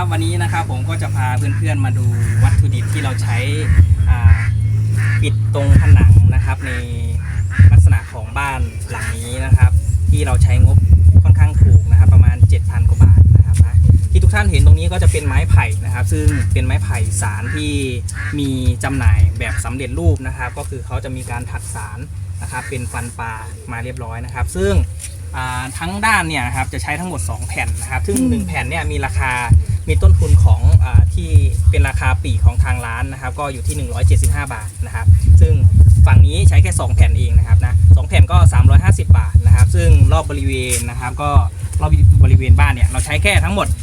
ับวันนี้นะครับผมก็จะพาเพื่อนๆมาดูวัตถุดิบที่เราใช้ปิดตรงผนังนะครับ ในลักษณะของบ้านหลังนี้นะครับ ที่เราใช้งบค่อนข้างถูกนะครับ ประมาณ 7,000กว่าบาทนะครับนะที่ทุกท่านเห็นตรงนี้ก็จะเป็นไม้ไผ่นะครับ ซึ่งเป็นไม้ไผ่สารที่มีจำหน่ายแบบสำเร็จรูปนะครับ ก็คือเขาจะมีการถักสารนะครับ เป็นฟันปลามาเรียบร้อยนะครับ ซึ่งทั้งด้านเนี่ยครับจะใช้ทั้งหมด 2 แผ่นนะครับ ซึ่ง 1 แผ่นเนี่ยมีราคา มีต้นทุนของอที่เป็นราคาปีของทางร้านนะครับ ก็อยู่ที่ 175 บาทนะครับ ซึ่งฝั่งนี้ใช้แค่ 2 แผ่นเองนะครับนะสองแผ่นก็ 350 บาทนะครับ ซึ่งรอบบริเวณนะครับก็รอบบริเวณบ้านเนี่ยเราใช้แค่ทั้งหมด 4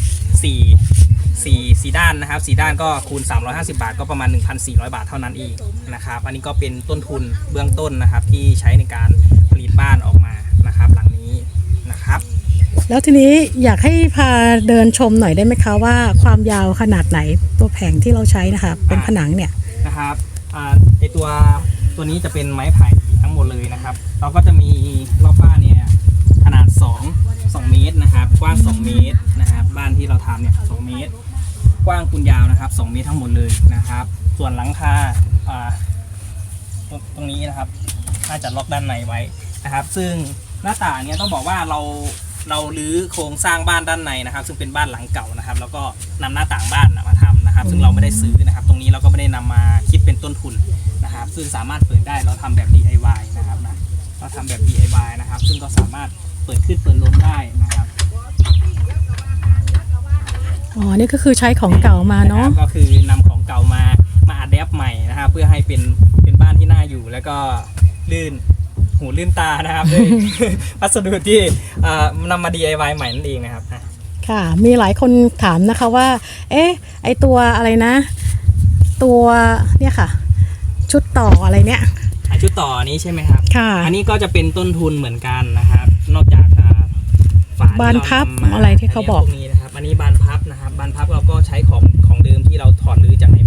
4สีด้านนะครับสีด้านก็คูณ 350 บาท ก็ประมาณ 1,400 บาทเท่านั้นเองนะครับ อันนี้ก็เป็นต้นทุนเบื้องต้นนะครับที่ใช้ในการผลิตบ้านออกมานะครับหลังนี้ แล้วทีนี้อยากให้พาเดินชมหน่อยได้ไหมคะว่าความยาวขนาดไหนตัวแผงที่เราใช้นะคะเป็นผนังเนี่ยนะครับอ่าในตัวตัวนี้จะเป็นไม้ไผ่ทั้งหมดเลยนะครับ เราก็จะมีรอบบ้านเนี่ยขนาด 2 2 เมตรนะครับ กว้าง 2 เมตรนะครับ บ้านที่เราทำเนี่ย2เมตร กว้างคูณยาวนะครับ 2 เมตรทั้งหมดเลยนะครับ ส่วนหลังคาอ่าตรงตรงนี้นะครับน่าจะล็อกด้านในไว้นะครับ ซึ่งหน้าต่างเนี่ยต้องบอกว่าเรา เรารื้อโครงสร้างบ้านด้านในนะครับ ซึ่งเป็นบ้านหลังเก่านะครับ แล้วก็นำหน้าต่างบ้านมาทำนะครับ ซึ่งเราไม่ได้ซื้อนะครับ ตรงนี้เราก็ไม่ได้นำมาคิดเป็นต้นทุนนะครับ ซึ่งสามารถเปิดได้เราทำแบบ DIY นะครับนะเราทำแบบ DIY นะครับ ซึ่งก็สามารถเปิดขึ้นเปิดลงได้นะครับ อ๋อ นี่ก็คือใช้ของเก่ามาเนาะนะครับก็คือนำของเก่ามามาอัดแอปใหม่นะครับ เพื่อให้เป็นเป็นบ้านที่น่าอยู่แล้วก็ลื่น หูลื่นตานะครับด้วย วัสดุที่เอ่อนำมา DIY ใหม่นั่นเองนะครับอะค่ะ มีหลายคนถามนะคะว่า เอ๊ะ ไอตัวอะไรนะ ตัวเนี่ยค่ะ ชุดต่ออะไรเนี่ย อะชุดต่อนี้ใช่ไหมครับ ค่ะ อันนี้ก็จะเป็นต้นทุนเหมือนกันนะครับ นอกจากอ่าฝาที่บานพับเมอะไรที่เขาบอก นนี้พวกนี้นะครับ อันนี้บานพับนะครับ บานพับเราก็ใช้ของของเดิมที่เราถอดรื้อจากใน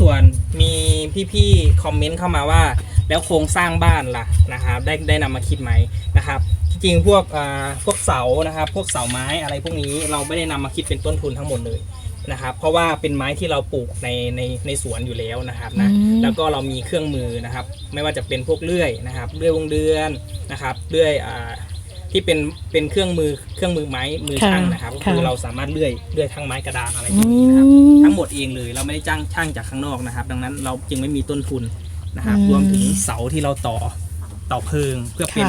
ส่วนมีพี่ๆคอมเมนต์เข้ามาว่า แล้วโครงสร้างบ้านล่ะนะครับได้ได้นำมาคิดไหมนะครับจริงๆพวกอ่าพวกเสานะครับ พวกเสาไม้อะไรพวกนี้เราไม่ได้นำมาคิดเป็นต้นทุนทั้งหมดเลยนะครับ เพราะว่าเป็นไม้ที่เราปลูกในในในสวนอยู่แล้วนะครับนะอืม แล้วก็เรามีเครื่องมือนะครับ ไม่ว่าจะเป็นพวกเลื่อยนะครับเลื่อยวงเดือนนะครับเลื่อยอ่า ที่เป็นเป็นเครื่องมือเครื่องมือไม้มือช่างนะครับก็คือเราสามารถเลื่อยเลื่อยทั้งไม้กระดานอะไรพวกนี้นะครับทั้งหมดเองเลยเราไม่ได้จ้างช่างจากข้างนอกนะครับ ดังนั้นเราจึงไม่มีต้นทุนนะครับอืมรวมถึงเสาที่เราต่อต่อเพิงเพื่อเป็น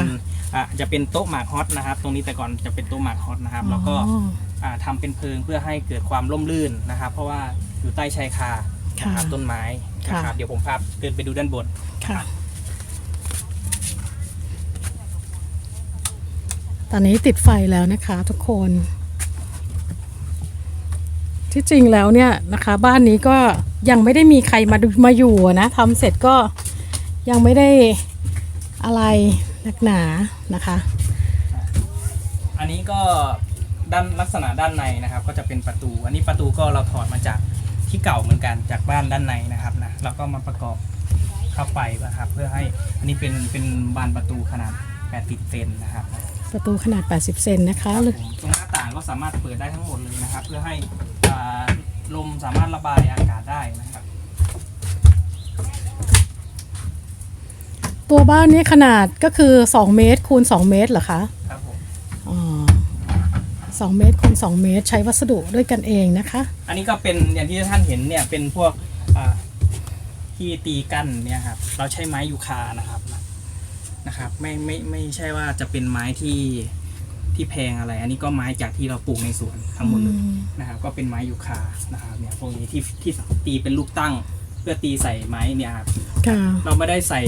ค่ะอะจะเป็นโต๊ะหมากฮอตนะครับ ตรงนี้แต่ก่อนจะเป็นโต๊ะหมากฮอตนะครับ แล้วก็อ๋ออ่าทำเป็นเพิงเพื่อให้เกิดความร่มรื่นนะครับ เพราะว่าอยู่ใต้ชายคานะครับค่ะต้นไม้นะครับค่ะเดี๋ยวผมพาเดินไปดูด้านบนค่ะ ตอนนี้ติดไฟแล้วนะคะทุกคน ที่จริงแล้วเนี่ยนะคะ บ้านนี้ก็ยังไม่ได้มีใครมาดูมาอยู่นะทำเสร็จก็ยังไม่ได้อะไรหนักหนานะคะ อันนี้ก็ด้านลักษณะด้านในนะครับ ก็จะเป็นประตู อันนี้ประตูก็เราถอดมาจากที่เก่าเหมือนกันจากบ้านด้านในนะครับนะแล้วก็มาประกอบเข้าไปนะครับ เพื่อให้อันนี้เป็นเป็นบานประตูขนาด80เซนนะครับ ประตูขนาด 80 เซนนะคะผมตรงหน้าต่างก็สามารถเปิดได้ทั้งหมดเลยนะครับ เพื่อให้อ่าลมสามารถระบายอากาศได้นะครับ ตัวบ้านนี้ขนาดก็คือ 2 เมตรคูณ 2 เมตรเหรอคะครับผมอ๋อสองเมตรคูณ2เมตร ใช้วัสดุด้วยกันเองนะคะ อันนี้ก็เป็นอย่างที่ท่านเห็นเนี่ยเป็นพวกอ่าที่ตีกั้นเนี่ยครับเราใช้ไม้ยูคานะครับ นะครับ ไม่ไม่ไม่ใช่ว่าจะเป็นไม้ที่ที่แพงอะไร อันนี้ก็ไม้จากที่เราปลูกในสวนทั้งหมดเลยอืมนะครับ ก็เป็นไม้ยูคานะครับเนี่ยพวกนี้ที่ที่ตีเป็นลูกตั้ง เพื่อตีใส่ไม้เนี่ยครับค่ะเราไม่ได้ใส่